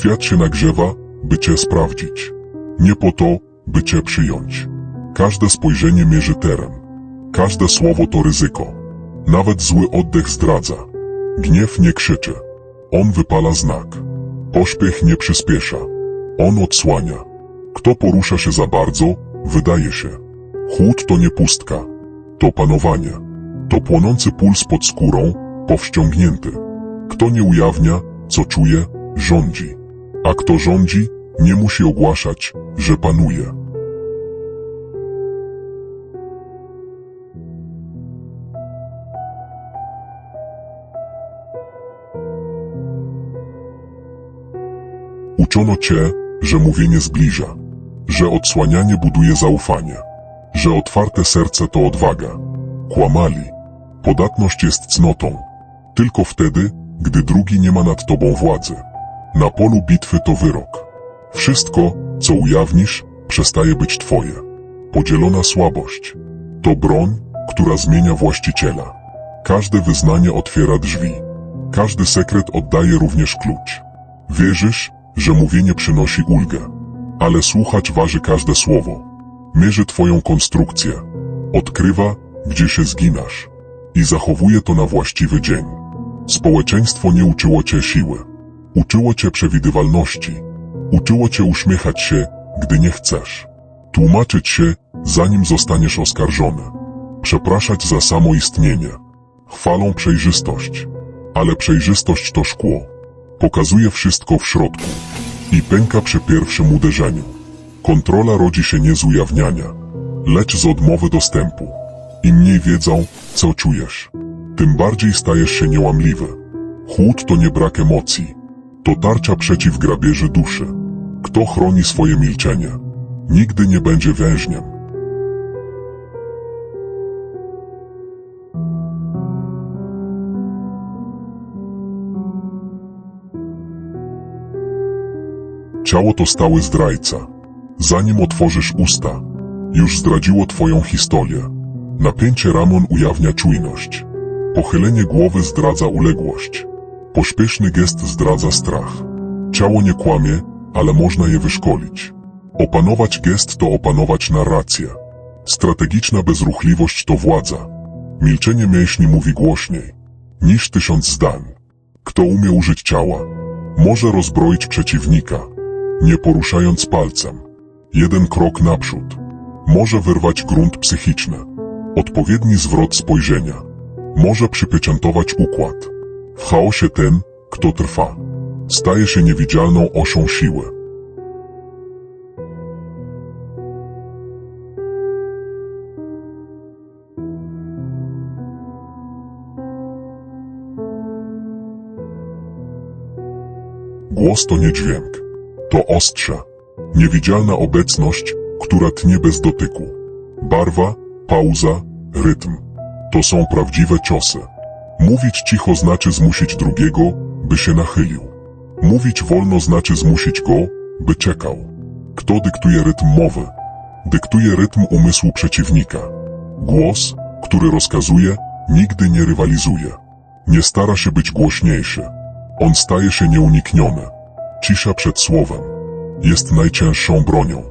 Świat się nagrzewa, by cię sprawdzić. Nie po to, by cię przyjąć. Każde spojrzenie mierzy teren. Każde słowo to ryzyko. Nawet zły oddech zdradza. Gniew nie krzyczy. On wypala znak. Pośpiech nie przyspiesza. On odsłania. Kto porusza się za bardzo, wydaje się. Chłód to nie pustka. To panowanie. To płonący puls pod skórą, powściągnięty. Kto nie ujawnia, co czuje, rządzi. A kto rządzi, nie musi ogłaszać, że panuje. Uczono cię, że mówienie zbliża, że odsłanianie buduje zaufanie, że otwarte serce to odwaga. Kłamali. Podatność jest cnotą. Tylko wtedy, gdy drugi nie ma nad tobą władzy. Na polu bitwy to wyrok. Wszystko, co ujawnisz, przestaje być twoje. Podzielona słabość. To broń, która zmienia właściciela. Każde wyznanie otwiera drzwi. Każdy sekret oddaje również klucz. Wierzysz, że mówienie przynosi ulgę. Ale słuchacz waży każde słowo. Mierzy twoją konstrukcję. Odkrywa, gdzie się zginasz. I zachowuje to na właściwy dzień. Społeczeństwo nie uczyło cię siły. Uczyło cię przewidywalności. Uczyło cię uśmiechać się, gdy nie chcesz. Tłumaczyć się, zanim zostaniesz oskarżony. Przepraszać za samo istnienie. Chwalą przejrzystość. Ale przejrzystość to szkło. Pokazuje wszystko w środku. I pęka przy pierwszym uderzeniu. Kontrola rodzi się nie z ujawniania, lecz z odmowy dostępu. Im mniej wiedzą, co czujesz, tym bardziej stajesz się niełamliwy. Chłód to nie brak emocji. To tarcza przeciw grabieży duszy. Kto chroni swoje milczenie, nigdy nie będzie więźniem. Ciało to stały zdrajca. Zanim otworzysz usta, już zdradziło twoją historię. Napięcie ramon ujawnia czujność. Pochylenie głowy zdradza uległość. Pośpieszny gest zdradza strach. Ciało nie kłamie, ale można je wyszkolić. Opanować gest to opanować narrację. Strategiczna bezruchliwość to władza. Milczenie mięśni mówi głośniej niż tysiąc zdań. Kto umie użyć ciała, może rozbroić przeciwnika, nie poruszając palcem. Jeden krok naprzód może wyrwać grunt psychiczny. Odpowiedni zwrot spojrzenia może przypieczętować układ. W chaosie ten, kto trwa, staje się niewidzialną osią siły. Głos to nie dźwięk, to ostrze, niewidzialna obecność, która tnie bez dotyku. Barwa, pauza, rytm. To są prawdziwe ciosy. Mówić cicho znaczy zmusić drugiego, by się nachylił. Mówić wolno znaczy zmusić go, by czekał. Kto dyktuje rytm mowy? Dyktuje rytm umysłu przeciwnika. Głos, który rozkazuje, nigdy nie rywalizuje. Nie stara się być głośniejszy. On staje się nieunikniony. Cisza przed słowem jest najcięższą bronią.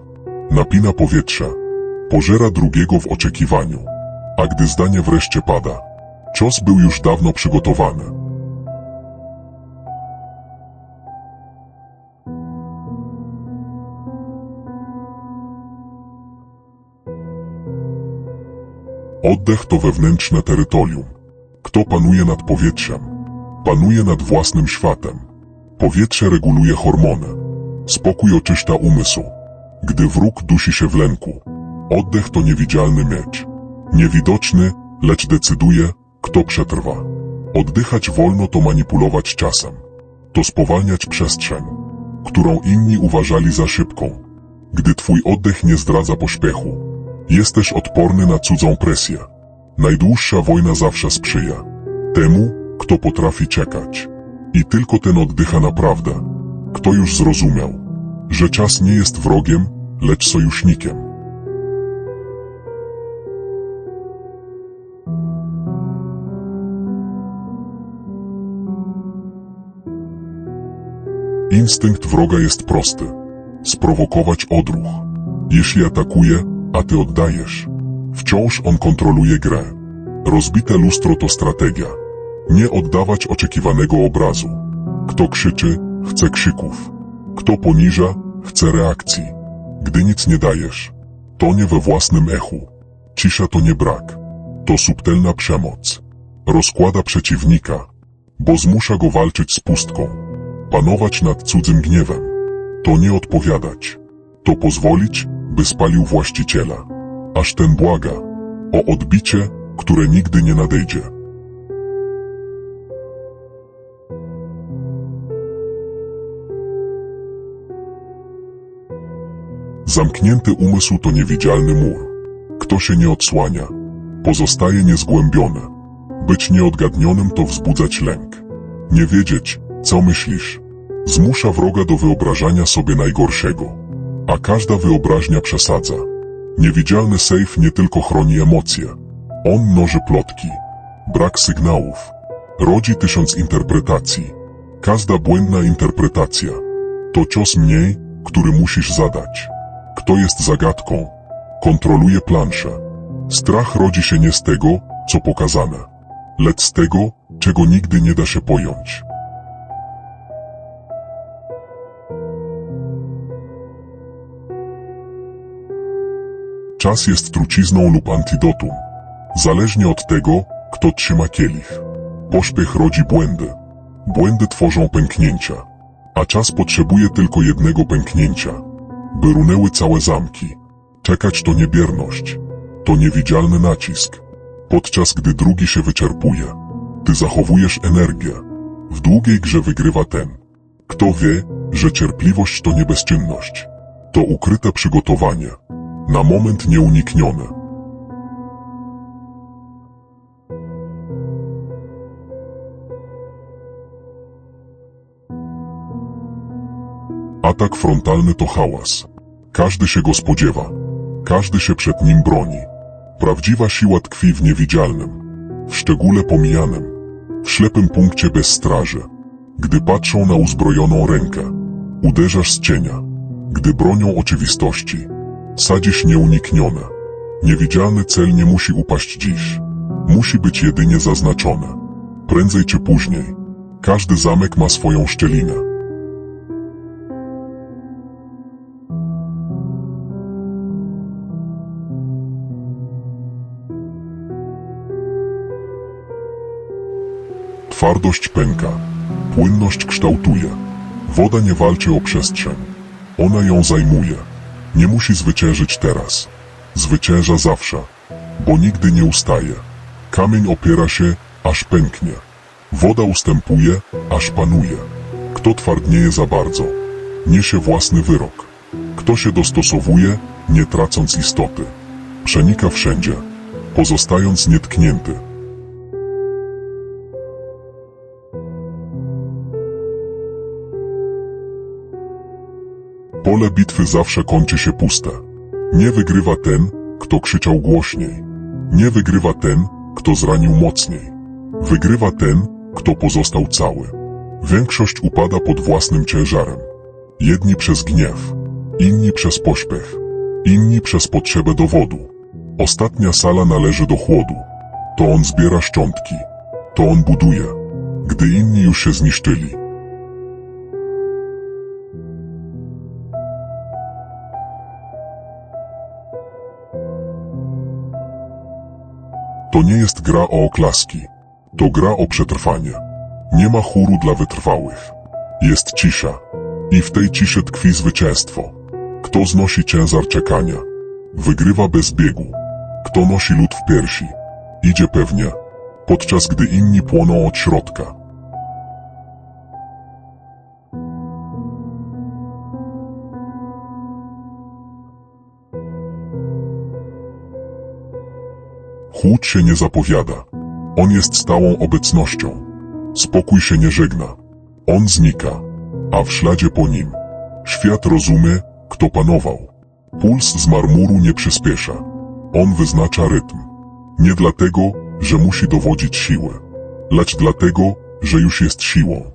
Napina powietrze, pożera drugiego w oczekiwaniu. A gdy zdanie wreszcie pada, cios był już dawno przygotowany. Oddech to wewnętrzne terytorium. Kto panuje nad powietrzem, panuje nad własnym światem. Powietrze reguluje hormony. Spokój oczyszcza umysł. Gdy wróg dusi się w lęku. Oddech to niewidzialny miecz. Niewidoczny, lecz decyduje, kto przetrwa. Oddychać wolno to manipulować czasem. To spowalniać przestrzeń, którą inni uważali za szybką. Gdy twój oddech nie zdradza pośpiechu, jesteś odporny na cudzą presję. Najdłuższa wojna zawsze sprzyja temu, kto potrafi czekać. I tylko ten oddycha naprawdę. Kto już zrozumiał, że czas nie jest wrogiem, lecz sojusznikiem. Instynkt wroga jest prosty. Sprowokować odruch. Jeśli atakuje, a ty oddajesz. Wciąż on kontroluje grę. Rozbite lustro to strategia. Nie oddawać oczekiwanego obrazu. Kto krzyczy, chce krzyków. Kto poniża, chce reakcji. Gdy nic nie dajesz, to nie we własnym echu. Cisza to nie brak. To subtelna przemoc. Rozkłada przeciwnika, bo zmusza go walczyć z pustką. Panować nad cudzym gniewem. To nie odpowiadać. To pozwolić, by spalił właściciela. Aż ten błaga o odbicie, które nigdy nie nadejdzie. Zamknięty umysł to niewidzialny mur. Kto się nie odsłania, pozostaje niezgłębiony. Być nieodgadnionym to wzbudzać lęk. Nie wiedzieć, co myślisz, zmusza wroga do wyobrażania sobie najgorszego. A każda wyobraźnia przesadza. Niewidzialny sejf nie tylko chroni emocje. On mnoży plotki. Brak sygnałów. Rodzi tysiąc interpretacji. Każda błędna interpretacja to cios mniej, który musisz zadać. Kto jest zagadką, kontroluje planszę. Strach rodzi się nie z tego, co pokazane, lecz z tego, czego nigdy nie da się pojąć. Czas jest trucizną lub antidotum, zależnie od tego, kto trzyma kielich. Pośpiech rodzi błędy. Błędy tworzą pęknięcia, a czas potrzebuje tylko jednego pęknięcia, by runęły całe zamki. Czekać to niebierność, to niewidzialny nacisk. Podczas gdy drugi się wyczerpuje, ty zachowujesz energię. W długiej grze wygrywa ten, kto wie, że cierpliwość to nie bezczynność. To ukryte przygotowanie, na moment nieuniknione. Atak frontalny to hałas. Każdy się go spodziewa. Każdy się przed nim broni. Prawdziwa siła tkwi w niewidzialnym, w szczególe pomijanym, w ślepym punkcie bez straży. Gdy patrzą na uzbrojoną rękę, uderzasz z cienia. Gdy bronią oczywistości, sadzisz nieuniknione. Niewidzialny cel nie musi upaść dziś. Musi być jedynie zaznaczony. Prędzej czy później. Każdy zamek ma swoją szczelinę. Twardość pęka, płynność kształtuje. Woda nie walczy o przestrzeń. Ona ją zajmuje. Nie musi zwyciężyć teraz. Zwycięża zawsze, bo nigdy nie ustaje. Kamień opiera się, aż pęknie. Woda ustępuje, aż panuje. Kto twardnieje za bardzo, niesie własny wyrok. Kto się dostosowuje, nie tracąc istoty. Przenika wszędzie, pozostając nietknięty. Pole bitwy zawsze kończy się puste. Nie wygrywa ten, kto krzyczał głośniej. Nie wygrywa ten, kto zranił mocniej. Wygrywa ten, kto pozostał cały. Większość upada pod własnym ciężarem. Jedni przez gniew, inni przez pośpiech, inni przez potrzebę dowodu. Ostatnia sala należy do chłodu. To on zbiera szczątki. To on buduje, gdy inni już się zniszczyli. To nie jest gra o oklaski. To gra o przetrwanie. Nie ma chóru dla wytrwałych. Jest cisza. I w tej ciszy tkwi zwycięstwo. Kto znosi ciężar czekania, wygrywa bez biegu. Kto nosi lód w piersi, idzie pewnie, podczas gdy inni płoną od środka. Chłód się nie zapowiada. On jest stałą obecnością. Spokój się nie żegna. On znika, a w śladzie po nim. Świat rozumie, kto panował. Puls z marmuru nie przyspiesza. On wyznacza rytm. Nie dlatego, że musi dowodzić siły, lecz dlatego, że już jest siłą.